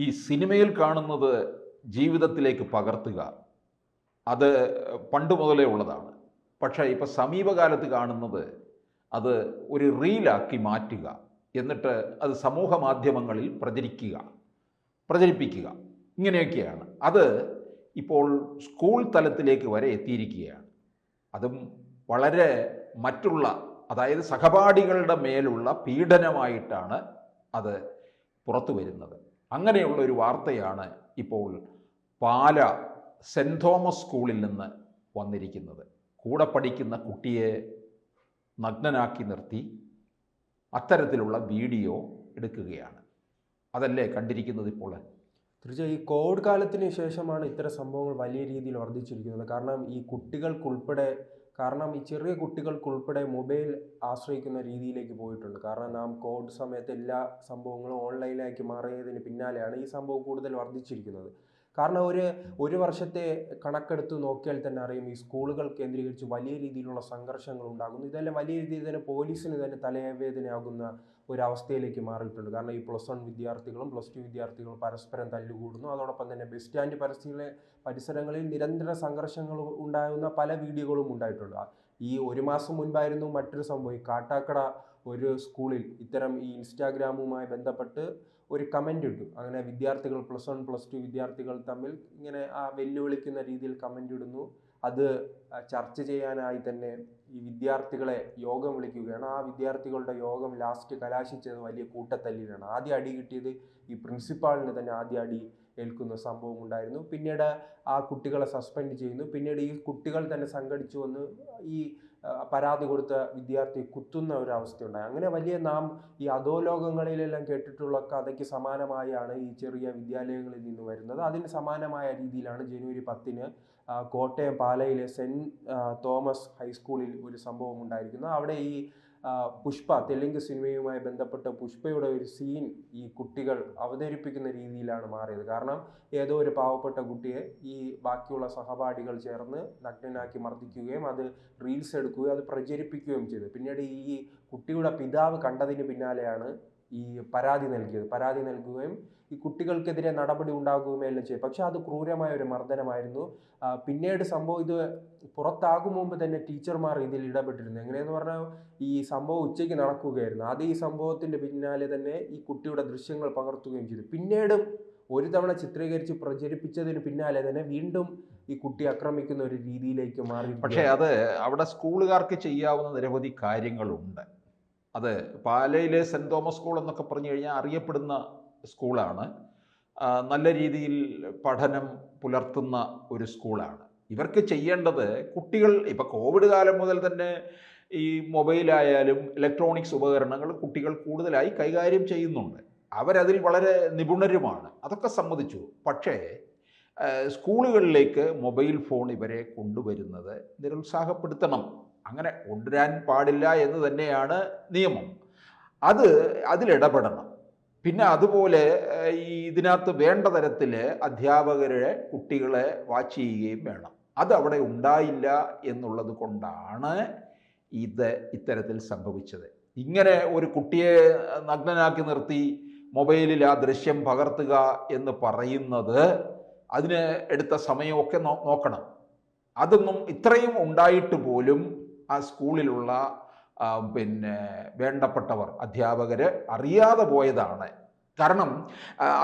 ഈ സിനിമയിൽ കാണുന്നത് ജീവിതത്തിലേക്ക് പകർത്തുക അത് പണ്ട് മുതലേ ഉള്ളതാണ്. പക്ഷേ ഇപ്പോൾ സമീപകാലത്ത് കാണുന്നത് അത് ഒരു റീലാക്കി മാറ്റുക എന്നിട്ട് അത് സമൂഹ മാധ്യമങ്ങളിൽ പ്രചരിക്കുക പ്രചരിപ്പിക്കുക. ഇങ്ങനെയൊക്കെയാണ്. അത് ഇപ്പോൾ സ്കൂൾ തലത്തിലേക്ക് വരെ എത്തിയിരിക്കുകയാണ്. അതും വളരെ മറ്റുള്ള അതായത് സഹപാഠികളുടെ മേലുള്ള പീഡനമായിട്ടാണ് അത് പുറത്തു വരുന്നത് അങ്ങനെയുള്ള ഒരു വാർത്തയാണ് ഇപ്പോൾ പാല സെന്റ് തോമസ് സ്കൂളിൽ നിന്ന് വന്നിരിക്കുന്നത്. കൂടെ പഠിക്കുന്ന കുട്ടിയെ നഗ്നനാക്കി നിർത്തി അത്തരത്തിലുള്ള വീഡിയോ എടുക്കുകയാണ്. അതല്ലേ കണ്ടിരിക്കുന്നത് ഇപ്പോൾ? തീർച്ചയായും ഈ കോവിഡ് കാലത്തിന് ശേഷമാണ് ഇത്തരം സംഭവങ്ങൾ വലിയ രീതിയിൽ വർദ്ധിച്ചിരിക്കുന്നത്. കാരണം ഈ കുട്ടികൾക്കുൾപ്പെടെ കാരണം ഈ ചെറിയ കുട്ടികൾക്കുൾപ്പെടെ മൊബൈൽ ആശ്രയിക്കുന്ന രീതിയിലേക്ക് പോയിട്ടുണ്ട്. കാരണം നാം കോവിഡ് സമയത്ത് എല്ലാ സംഭവങ്ങളും ഓൺലൈനിലേക്ക് മാറിയതിന് പിന്നാലെയാണ് ഈ സംഭവം കൂടുതൽ വർദ്ധിച്ചിരിക്കുന്നത്. കാരണം ഒരു ഒരു വർഷത്തെ കണക്കെടുത്ത് നോക്കിയാൽ തന്നെ അറിയും ഈ സ്കൂളുകൾ കേന്ദ്രീകരിച്ച് വലിയ രീതിയിലുള്ള സംഘർഷങ്ങൾ ഉണ്ടാകുന്നു. ഇതെല്ലാം വലിയ രീതിയിൽ തന്നെ പോലീസിന് തന്നെ തലവേദനയാകുന്ന ഒരു അവസ്ഥയിലേക്ക് മാറിയിട്ടുണ്ട്. കാരണം ഈ പ്ലസ് വൺ വിദ്യാർത്ഥികളും പ്ലസ് ടു വിദ്യാർത്ഥികളും പരസ്പരം തല്ലുകൂടുന്നു. അതോടൊപ്പം തന്നെ ബസ് സ്റ്റാൻഡ് പരിസ്ഥിതിയിലെ പരിസരങ്ങളിൽ നിരന്തര സംഘർഷങ്ങൾ ഉണ്ടാകുന്ന പല വീഡിയോകളും ഉണ്ടായിട്ടുണ്ട്. ഈ ഒരു മാസം മുൻപായിരുന്നു മറ്റൊരു സംഭവം. ഈ കാട്ടാക്കട ഒരു സ്കൂളിൽ ഇത്തരം ഈ ഇൻസ്റ്റാഗ്രാമുമായി ബന്ധപ്പെട്ട് ഒരു കമന്റ് ഇട്ടു. അങ്ങനെ വിദ്യാർത്ഥികൾ പ്ലസ് വൺ പ്ലസ് ടു വിദ്യാർത്ഥികൾ തമ്മിൽ ഇങ്ങനെ ആ വെല്ലുവിളിക്കുന്ന രീതിയിൽ കമന്റ് ഇടുന്നു. അത് ചർച്ച ചെയ്യാനായി തന്നെ ഈ വിദ്യാർത്ഥികളെ യോഗം വിളിക്കുകയാണ്. ആ വിദ്യാർത്ഥികളുടെ യോഗം ലാസ്റ്റ് കലാശിച്ചത് വലിയ കൂട്ടത്തല്ലിലാണ് ആദ്യം അടി കിട്ടിയത് ഈ പ്രിൻസിപ്പാളിന് തന്നെ ആദ്യ അടി ഏൽക്കുന്ന സംഭവം ഉണ്ടായിരുന്നു. പിന്നീട് ആ കുട്ടികളെ സസ്പെൻഡ് ചെയ്യുന്നു. പിന്നീട് ഈ കുട്ടികൾ തന്നെ സംഘടിച്ചു വന്ന് ഈ പരാതി കൊടുത്ത വിദ്യാർത്ഥി കുത്തുന്ന ഒരു അവസ്ഥയുണ്ടായി അങ്ങനെ വലിയ നാം ഈ അധോലോകങ്ങളിലെല്ലാം കേട്ടിട്ടുള്ള കഥയ്ക്ക് സമാനമായാണ് ഈ ചെറിയ വിദ്യാലയങ്ങളിൽ നിന്ന് വരുന്നത്. അതിന് സമാനമായ രീതിയിലാണ് ജനുവരി പത്തിന് കോട്ടയം പാലയിലെ സെന്റ് തോമസ് ഹൈസ്കൂളിൽ ഒരു സംഭവം ഉണ്ടായിരിക്കുന്നു. അവിടെ ഈ പുഷ്പ തെലുങ്ക് സിനിമയുമായി ബന്ധപ്പെട്ട പുഷ്പയുടെ ഒരു സീൻ ഈ കുട്ടികൾ അവതരിപ്പിക്കുന്ന രീതിയിലാണ് മാറിയത്. കാരണം ഏതോ ഒരു പാവപ്പെട്ട കുട്ടിയെ ഈ ബാക്കിയുള്ള സഹപാഠികൾ ചേർന്ന് നഗ്നനാക്കി മർദ്ദിക്കുകയും അത് റീൽസ് എടുക്കുകയും അത് പ്രചരിപ്പിക്കുകയും ചെയ്തു. പിന്നീട് ഈ കുട്ടിയുടെ പിതാവ് കണ്ടതിന് പിന്നാലെയാണ് ഈ പരാതി നൽകിയത്. പരാതി നൽകുകയും ഈ കുട്ടികൾക്കെതിരെ നടപടി ഉണ്ടാകുകയും എല്ലാം ചെയ്യും പക്ഷെ അത് ക്രൂരമായ ഒരു മർദ്ദനമായിരുന്നു. പിന്നീട് സംഭവം ഇത് പുറത്താകും മുമ്പ് തന്നെ ടീച്ചർമാർ ഇതിൽ ഇടപെട്ടിരുന്നു. എങ്ങനെയെന്ന് പറഞ്ഞാൽ ഈ സംഭവം ഉച്ചയ്ക്ക് നടക്കുകയായിരുന്നു. അത് ഈ സംഭവത്തിന്റെ പിന്നാലെ തന്നെ ഈ കുട്ടിയുടെ ദൃശ്യങ്ങൾ പകർത്തുകയും ചെയ്തു. പിന്നീടും ഒരു തവണ ചിത്രീകരിച്ച് പ്രചരിപ്പിച്ചതിന് പിന്നാലെ തന്നെ വീണ്ടും ഈ കുട്ടി ആക്രമിക്കുന്ന ഒരു രീതിയിലേക്ക് മാറി പക്ഷേ അത് അവിടെ സ്കൂളുകാർക്ക് ചെയ്യാവുന്ന നിരവധി കാര്യങ്ങളുണ്ട്. അത് പാലയിലെ സെന്റ് തോമസ് സ്കൂൾ എന്നൊക്കെ പറഞ്ഞു കഴിഞ്ഞാൽ അറിയപ്പെടുന്ന സ്കൂളാണ്. നല്ല രീതിയിൽ പഠനം പുലർത്തുന്ന ഒരു സ്കൂളാണ്. ഇവർക്ക് ചെയ്യേണ്ടത് കുട്ടികൾ ഇപ്പം കോവിഡ് കാലം മുതൽ തന്നെ ഈ മൊബൈലായാലും ഇലക്ട്രോണിക്സ് ഉപകരണങ്ങൾ കുട്ടികൾ കൂടുതലായി കൈകാര്യം ചെയ്യുന്നുണ്ട്. അവരതിൽ വളരെ നിപുണരുമാണ്. അതൊക്കെ സമ്മതിച്ചു. പക്ഷേ സ്കൂളുകളിലേക്ക് മൊബൈൽ ഫോൺ ഇവരെ കൊണ്ടുവരുന്നത് നിരുത്സാഹപ്പെടുത്തണം. അങ്ങനെ കൊണ്ടുവരാൻ പാടില്ല എന്ന് തന്നെയാണ് നിയമം. അത് അതിലിടപെടണം. പിന്നെ അതുപോലെ ഈ ഇതിനകത്ത് വേണ്ട തരത്തിൽ അധ്യാപകരെ കുട്ടികളെ വാച്ച് ചെയ്യുകയും വേണം. അത് അവിടെ ഉണ്ടായില്ല എന്നുള്ളത് കൊണ്ടാണ് ഇത് ഇത്തരത്തിൽ സംഭവിച്ചത്. ഇങ്ങനെ ഒരു കുട്ടിയെ നഗ്നനാക്കി നിർത്തി മൊബൈലിൽ ആ ദൃശ്യം പകർത്തുക എന്ന് പറയുന്നത് അതിന് എടുത്ത സമയമൊക്കെ നോക്കണം. അതൊന്നും ഇത്രയും ഉണ്ടായിട്ട് പോലും ആ സ്കൂളിലുള്ള പിന്നെ വേണ്ടപ്പെട്ടവർ അധ്യാപകർ അറിയാതെ പോയതാണ്. കാരണം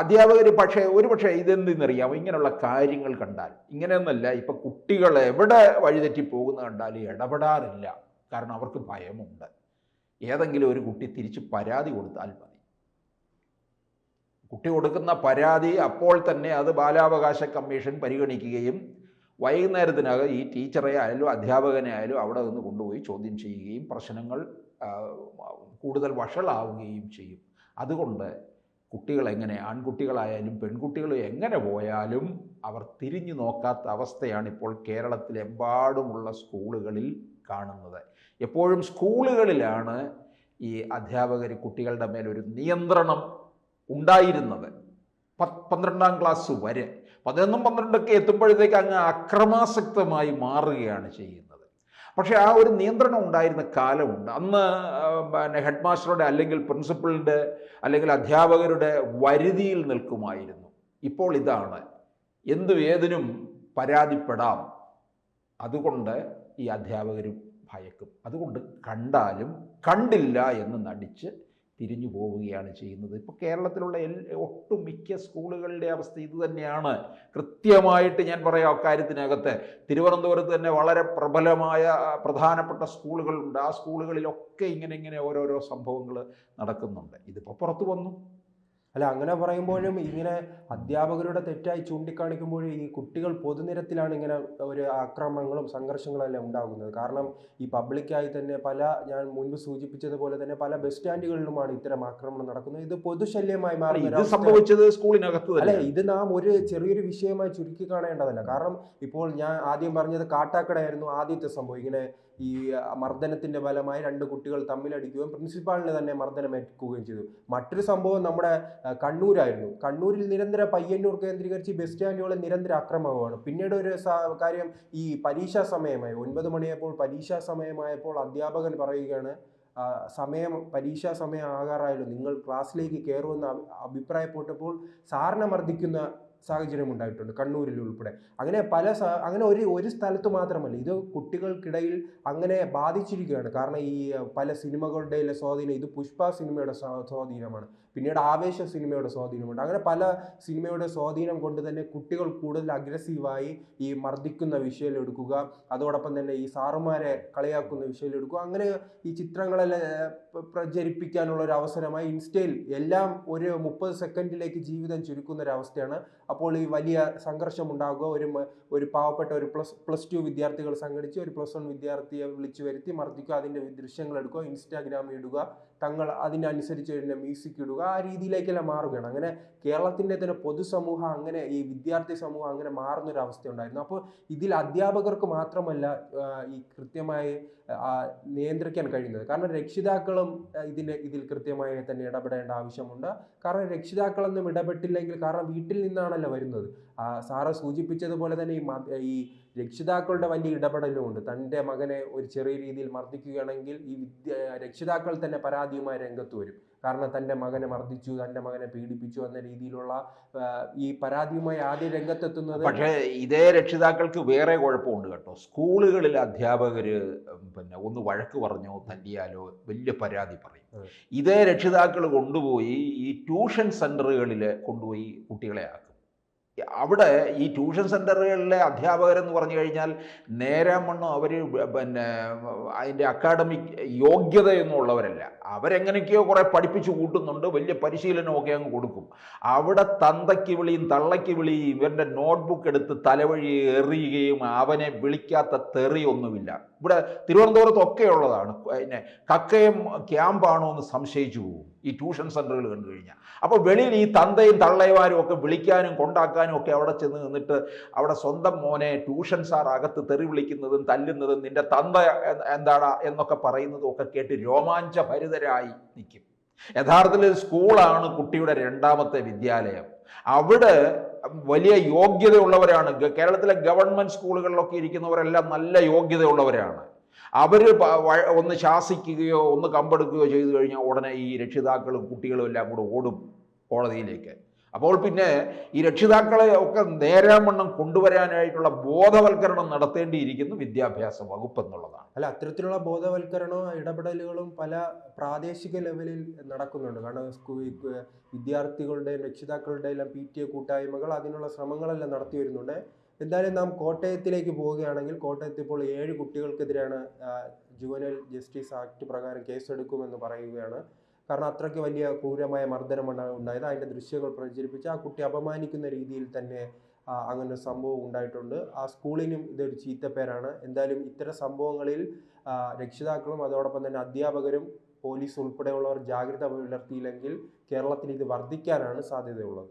അധ്യാപകർ പക്ഷേ ഒരു പക്ഷേ ഇതെന്തെന്നറിയാമോ? ഇങ്ങനെയുള്ള കാര്യങ്ങൾ കണ്ടാൽ. ഇങ്ങനെയൊന്നല്ല ഇപ്പം കുട്ടികൾ എവിടെ വഴിതെറ്റി പോകുന്ന കണ്ടാൽ ഇടപെടാറില്ല. കാരണം അവർക്ക് ഭയമുണ്ട്. ഏതെങ്കിലും ഒരു കുട്ടി തിരിച്ച് പരാതി കൊടുത്താൽ മതി. കുട്ടി കൊടുക്കുന്ന പരാതി അപ്പോൾ തന്നെ അത് ബാലാവകാശ കമ്മീഷൻ പരിഗണിക്കുകയും വൈകുന്നേരത്തിനകം ഈ ടീച്ചറെ ആയാലും അധ്യാപകനെ ആയാലും അവിടെ നിന്ന് കൊണ്ടുപോയി ചോദ്യം ചെയ്യുകയും പ്രശ്നങ്ങൾ കൂടുതൽ വഷളാവുകയും ചെയ്യും. അതുകൊണ്ട് കുട്ടികൾ എങ്ങനെ ആൺകുട്ടികളായാലും പെൺകുട്ടികൾ എങ്ങനെ പോയാലും അവർ തിരിഞ്ഞു നോക്കാത്ത അവസ്ഥയാണ് ഇപ്പോൾ കേരളത്തിലെമ്പാടുമുള്ള സ്കൂളുകളിൽ കാണുന്നത്. എപ്പോഴും സ്കൂളുകളിലാണ് ഈ അധ്യാപകർ കുട്ടികളുടെ മേലൊരു നിയന്ത്രണം ഉണ്ടായിരുന്നത്. പന്ത്രണ്ടാം ക്ലാസ് വരെ പതിനൊന്നും പന്ത്രണ്ടൊക്കെ എത്തുമ്പോഴത്തേക്ക് അങ്ങ് അക്രമാസക്തമായി മാറുകയാണ് ചെയ്യുന്നത്. പക്ഷേ ആ ഒരു നിയന്ത്രണം ഉണ്ടായിരുന്ന കാലമുണ്ട്. അന്ന് പിന്നെ ഹെഡ് മാസ്റ്ററുടെ അല്ലെങ്കിൽ പ്രിൻസിപ്പളിന്റെ അല്ലെങ്കിൽ അധ്യാപകരുടെ വരുതിയിൽ നിൽക്കുമായിരുന്നു. ഇപ്പോൾ ഇതാണ്. എന്തു ഏതിനും പരാതിപ്പെടാം. അതുകൊണ്ട് ഈ അധ്യാപകരും ഭയക്കും. അതുകൊണ്ട് കണ്ടാലും കണ്ടില്ല എന്ന് നടിച്ച് തിരിഞ്ഞു പോവുകയാണ് ചെയ്യുന്നത്. ഇപ്പോൾ കേരളത്തിലുള്ള എൽ ഒട്ടുമിക്ക സ്കൂളുകളുടെ അവസ്ഥ ഇതുതന്നെയാണ് കൃത്യമായിട്ട് ഞാൻ പറയാം അക്കാര്യത്തിനകത്ത്. തിരുവനന്തപുരത്ത് തന്നെ വളരെ പ്രബലമായ പ്രധാനപ്പെട്ട സ്കൂളുകളുണ്ട്. ആ സ്കൂളുകളിലൊക്കെ ഇങ്ങനെ ഇങ്ങനെ ഓരോരോ സംഭവങ്ങൾ നടക്കുന്നുണ്ട്. ഇതിപ്പോൾ പുറത്തു വന്നു. അല്ല അങ്ങനെ പറയുമ്പോഴും ഇങ്ങനെ അധ്യാപകരുടെ തെറ്റായി ചൂണ്ടിക്കാണിക്കുമ്പോഴും ഈ കുട്ടികൾ പൊതുനിരത്തിലാണ് ഇങ്ങനെ ഒരു ആക്രമണങ്ങളും സംഘർഷങ്ങളും എല്ലാം ഉണ്ടാകുന്നത്. കാരണം ഈ പബ്ലിക്കായി തന്നെ പല ഞാൻ മുൻപ് സൂചിപ്പിച്ചതുപോലെ തന്നെ പല ബസ് സ്റ്റാൻഡുകളിലുമാണ് ഇത്തരം ആക്രമണം നടക്കുന്നത്. ഇത് പൊതുശല്യമായി മാറി സംഭവിച്ചത് സ്കൂളിനകത്ത് അല്ലെ ഇത് നാം ഒരു ചെറിയൊരു വിഷയമായി ചുരുക്കി കാണേണ്ടതല്ല. കാരണം ഇപ്പോൾ ഞാൻ ആദ്യം പറഞ്ഞത് കാട്ടാക്കടയായിരുന്നു ആദ്യത്തെ സംഭവം. ഇങ്ങനെ ഈ മർദ്ദനത്തിന്റെ ഫലമായി രണ്ട് കുട്ടികൾ തമ്മിലടിക്കുകയും പ്രിൻസിപ്പാളിന് തന്നെ മർദ്ദനമേൽക്കുകയും ചെയ്തു. മറ്റൊരു സംഭവം നമ്മുടെ കണ്ണൂരായിരുന്നു. കണ്ണൂരിൽ നിരന്തര പയ്യന്നൂർ കേന്ദ്രീകരിച്ച് ബസ് സ്റ്റാൻഡുകളിൽ നിരന്തര അക്രമമാണ്. പിന്നീട് ഒരു കാര്യം ഈ പരീക്ഷാ സമയമായി ഒൻപത് മണിയായപ്പോൾ പരീക്ഷാ സമയമായപ്പോൾ അധ്യാപകൻ പറയുകയാണ് സമയം പരീക്ഷാ സമയം ആകാറായല്ലോ. നിങ്ങൾ ക്ലാസ്സിലേക്ക് കയറുമെന്ന് അഭിപ്രായപ്പെട്ടപ്പോൾ സാറിനെ മർദ്ദിക്കുന്ന സാഹചര്യം ഉണ്ടായിട്ടുണ്ട് കണ്ണൂരിൽ ഉൾപ്പെടെ. അങ്ങനെ പല അങ്ങനെ ഒരു ഒരു സ്ഥലത്ത് മാത്രമല്ല ഇത് കുട്ടികൾക്കിടയിൽ അങ്ങനെ ബാധിച്ചിരിക്കുകയാണ്. കാരണം ഈ പല സിനിമകളുടെ സ്വാധീനം ഇത് പുഷ്പ സിനിമയുടെ സ്വാ- സ്വാധീനമാണ്. പിന്നീട് ആവേശ സിനിമയുടെ സ്വാധീനമുണ്ട്. അങ്ങനെ പല സിനിമയുടെ സ്വാധീനം കൊണ്ട് തന്നെ കുട്ടികൾ കൂടുതൽ അഗ്രസീവായി ഈ മർദ്ദിക്കുന്ന വിഷയം എടുക്കുക അതോടൊപ്പം തന്നെ ഈ സാറുമാരെ കളിയാക്കുന്ന വിഷയം എടുക്കുക അങ്ങനെ ഈ ചിത്രങ്ങളെല്ലാം പ്രചരിപ്പിക്കാനുള്ള ഒരു അവസരമായി ഇൻസ്റ്റയിൽ എല്ലാം ഒരു മുപ്പത് സെക്കൻഡിലേക്ക് ജീവിതം ചുരുക്കുന്ന ഒരു അവസ്ഥയാണ് അപ്പോൾ ഈ വലിയ സംഘർഷം ഉണ്ടാകുക ഒരു ഒരു പാവപ്പെട്ട ഒരു പ്ലസ് പ്ലസ് ടു വിദ്യാർത്ഥികൾ സംഘടിച്ച് ഒരു പ്ലസ് വൺ വിദ്യാർത്ഥിയെ വിളിച്ചു വരുത്തി മർദ്ദിക്കുക. അതിന്റെ ദൃശ്യങ്ങൾ എടുക്കുക. ഇൻസ്റ്റാഗ്രാമിൽ ഇടുക. തങ്ങൾ അതിനനുസരിച്ച് തന്നെ മ്യൂസിക് ഇടുക ആ രീതിയിലേക്കെല്ലാം മാറുകയാണ്. അങ്ങനെ കേരളത്തിന്റെ തന്നെ പൊതുസമൂഹം അങ്ങനെ ഈ വിദ്യാർത്ഥി സമൂഹം അങ്ങനെ മാറുന്ന ഒരു അവസ്ഥയുണ്ടായിരുന്നു അപ്പോൾ ഇതിൽ അധ്യാപകർക്ക് മാത്രമല്ല ഈ കൃത്യമായി നിയന്ത്രിക്കാൻ കഴിയുന്നത്. കാരണം രക്ഷിതാക്കളും ഇതിന് ഇതിൽ കൃത്യമായി തന്നെ ഇടപെടേണ്ട ആവശ്യമുണ്ട്. കാരണം രക്ഷിതാക്കളൊന്നും ഇടപെട്ടില്ലെങ്കിൽ കാരണം വീട്ടിൽ നിന്നാണല്ലോ വരുന്നത്. സാറ് സൂചിപ്പിച്ചതുപോലെ തന്നെ ഈ ഈ രക്ഷിതാക്കളുടെ വലിയ ഇടപെടലുമുണ്ട്. തന്റെ മകനെ ഒരു ചെറിയ രീതിയിൽ മർദ്ദിക്കുകയാണെങ്കിൽ ഈ വിദ്യ രക്ഷിതാക്കൾ തന്നെ പരാതിയുമായി രംഗത്ത് വരും. കാരണം തന്റെ മകനെ മർദ്ദിച്ചു തന്റെ മകനെ പീഡിപ്പിച്ചു എന്ന രീതിയിലുള്ള ഈ പരാതിയുമായി ആദ്യം രംഗത്തെത്തുന്നത് പക്ഷേ ഇതേ രക്ഷിതാക്കൾക്ക് വേറെ കുഴപ്പമുണ്ട് കേട്ടോ. സ്കൂളുകളിൽ അധ്യാപകർ പിന്നെ ഒന്ന് വഴക്ക് പറഞ്ഞോ തല്ലിയാലോ വലിയ പരാതി പറയും. ഇതേ രക്ഷിതാക്കൾ കൊണ്ടുപോയി ഈ ട്യൂഷൻ സെന്ററുകളിൽ കൊണ്ടുപോയി കുട്ടികളെ ആക്കും. അവിടെ ഈ ട്യൂഷൻ സെന്ററുകളിലെ അധ്യാപകരെന്ന് പറഞ്ഞു കഴിഞ്ഞാൽ നേരം വണ്ണം അവർ പിന്നെ അതിന്റെ അക്കാഡമിക് യോഗ്യതയൊന്നും ഉള്ളവരല്ല അവരെങ്ങനെയൊക്കെയോ കുറേ പഠിപ്പിച്ചു കൂട്ടുന്നുണ്ട് വലിയ പരിശീലനമൊക്കെ അങ്ങ് കൊടുക്കും. അവിടെ തന്തയ്ക്ക് വിളിയും തള്ളയ്ക്ക് വിളിയും ഇവരുടെ നോട്ട്ബുക്ക് എടുത്ത് തലവഴി എറിയുകയും അവനെ വിളിക്കാത്ത തെറിയൊന്നുമില്ല. ഇവിടെ തിരുവനന്തപുരത്തൊക്കെ ഉള്ളതാണ് പിന്നെ കക്കയം ക്യാമ്പാണോ എന്ന് സംശയിച്ചു പോകും ഈ ട്യൂഷൻ സെന്ററുകൾ കണ്ടു കഴിഞ്ഞാൽ. അപ്പോൾ വെളിയിൽ ഈ തന്തയും തള്ളയമാരും ഒക്കെ വിളിക്കാനും കൊണ്ടാക്കാനും ഒക്കെ അവിടെ ചെന്ന് നിന്നിട്ട് അവിടെ സ്വന്തം മോനെ ട്യൂഷൻ സാർ അകത്ത് തെറി വിളിക്കുന്നതും തല്ലുന്നതും നിന്റെ തന്ത എന്താണ് എന്നൊക്കെ പറയുന്നതും ഒക്കെ കേട്ട് രോമാഞ്ചഭരിതരായി നിൽക്കും. യഥാർത്ഥത്തിൽ സ്കൂളാണ് കുട്ടിയുടെ രണ്ടാമത്തെ വിദ്യാലയം. അവിടെ വലിയ യോഗ്യതയുള്ളവരാണ്. കേരളത്തിലെ ഗവൺമെന്റ് സ്കൂളുകളിലൊക്കെ ഇരിക്കുന്നവരെല്ലാം നല്ല യോഗ്യതയുള്ളവരാണ്. അവർ ഒന്ന് ശാസിക്കുകയോ ഒന്ന് കമ്പെടുക്കുകയോ ചെയ്തു കഴിഞ്ഞാൽ ഉടനെ ഈ രക്ഷിതാക്കളും കുട്ടികളും എല്ലാം കൂടെ ഓടും കോടതിയിലേക്ക് അപ്പോൾ പിന്നെ ഈ രക്ഷിതാക്കളെ ഒക്കെ നേരാമണ്ണം കൊണ്ടുവരാനായിട്ടുള്ള ബോധവൽക്കരണം നടത്തേണ്ടിയിരിക്കുന്നു വിദ്യാഭ്യാസ വകുപ്പ് എന്നുള്ളതാണ്. അല്ല അത്തരത്തിലുള്ള ബോധവൽക്കരണവും ഇടപെടലുകളും പല പ്രാദേശിക ലെവലിൽ നടക്കുന്നുണ്ട്. കാരണം വിദ്യാർത്ഥികളുടെയും രക്ഷിതാക്കളുടെയും എല്ലാം പി ടി എ കൂട്ടായ്മകൾ അതിനുള്ള ശ്രമങ്ങളെല്ലാം നടത്തി വരുന്നുണ്ട്. എന്തായാലും നാം കോട്ടയത്തിലേക്ക് പോവുകയാണെങ്കിൽ കോട്ടയത്ത് ഇപ്പോൾ ഏഴ് കുട്ടികൾക്കെതിരെയാണ് ജുവനൽ ജസ്റ്റിസ് ആക്ട് പ്രകാരം കേസെടുക്കുമെന്ന് പറയുകയാണ്. കാരണം അത്രയ്ക്ക് വലിയ ക്രൂരമായ മർദ്ദനമാണ് ഉണ്ടായത് അതിന്റെ ദൃശ്യങ്ങൾ പ്രചരിപ്പിച്ച് ആ കുട്ടി അപമാനിക്കുന്ന രീതിയിൽ തന്നെ അങ്ങനെ സംഭവം ഉണ്ടായിട്ടുണ്ട്. ആ സ്കൂളിനും ഇതൊരു ചീത്തപ്പേരാണ്. എന്തായാലും ഇത്തരം സംഭവങ്ങളിൽ രക്ഷിതാക്കളും അതോടൊപ്പം തന്നെ അധ്യാപകരും പോലീസ് ഉൾപ്പെടെയുള്ളവർ ജാഗ്രത പുലർത്തിയില്ലെങ്കിൽ കേരളത്തിൽ ഇത് വർദ്ധിക്കാനാണ് സാധ്യതയുള്ളത്.